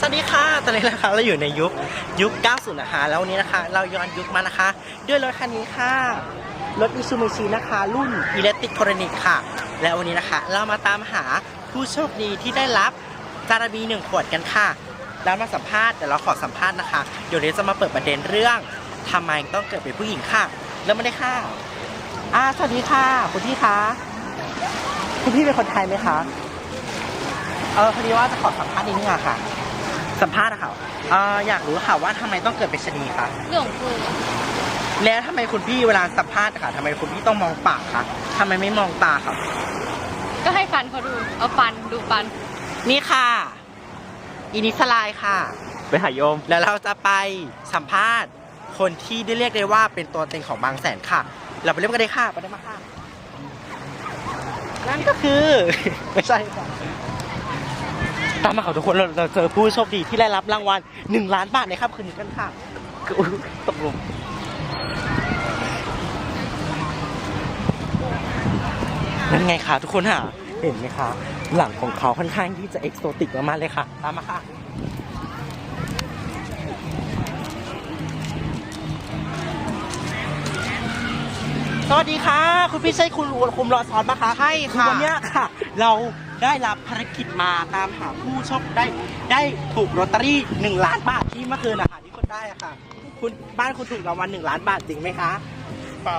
สวัสดีค่ะ ตอนนี้นะคะเราอยู่ในยุคยุค 90 นะคะแล้ววันนี้นะคะ เราย้อนยุคมานะคะ ด้วยรถคันนี้ค่ะ รถอิซูมิชินะคะ รุ่นอิเล็กทริกโทรนิกค่ะ และวันนี้นะคะ เรามาตามหาผู้โชคดีที่ได้รับการาบีหนึ่งขวดกันค่ะ แล้วมาสัมภาษณ์เดี๋ยวเราขอสัมภาษณ์นะคะ เดี๋ยวนี้จะมาเปิดประเด็นเรื่องทำไมต้องเกิดเป็นผู้หญิงค่ะ แล้วไม่ได้ค่ะอ่าสวัสดีค่ะคุณพี่คะคุณพี่เป็นคนไทยไหมคะเออพอดีว่าจะขอสัมภาษณ์นิดนึงอะค่ะ สัมภาษณ์อะค่ะเอออยากรู้ค่ะว่าทำไมต้องเกิดเป็นชะนีคะ เรื่องของคุณแล้วทำไมคุณพี่เวลาสัมภาษณ์อะค่ะทำไมคุณพี่ต้องมองปากคะทำไมไม่มองตาครับก็ให้ฟันเขาดู เอาฟันดูฟัน นี่ค่ะ อินิสลายค่ะ ไปหาโยม แล้วเราจะไปสัมภาษณ์ คนที่ได้เรียกได้ว่าเป็นตัวเต็งของบางแสนค่ะ เราไปเริ่มกันเลยค่ะไปได้มาค่ะ นั่นก็คือ ไม่ใช่ค่ะ ตามมาค่ะทุกคนเราเราเจอผู้โชคดีที่ได้รับรางวัลหนึ่งล้านบาทในค่ำคืนนี้กันค่ะตกลงนั่นไงคะทุกคนค่ะ เห็นไหมคะ หลังของเขาค่อนข้างที่จะเอกโซติกมากๆเลยค่ะ ตามมาค่ะ สวัสดีค่ะ คุณพี่ใช่คุณคุมรอซ้อนปะคะใช่ค่ะ วันเนี้ยค่ะ เราได้รับภารกิจมาตามหาผู้โชคได้ได้ถูกลอตเตอรี่หนึ่งล้านบาทที่เมื่อคืนนะคะที่คุณได้อะค่ะ คุณบ้านคุณถูกรางวัลหนึ่งล้านบาทจริงไหมคะ เปล่า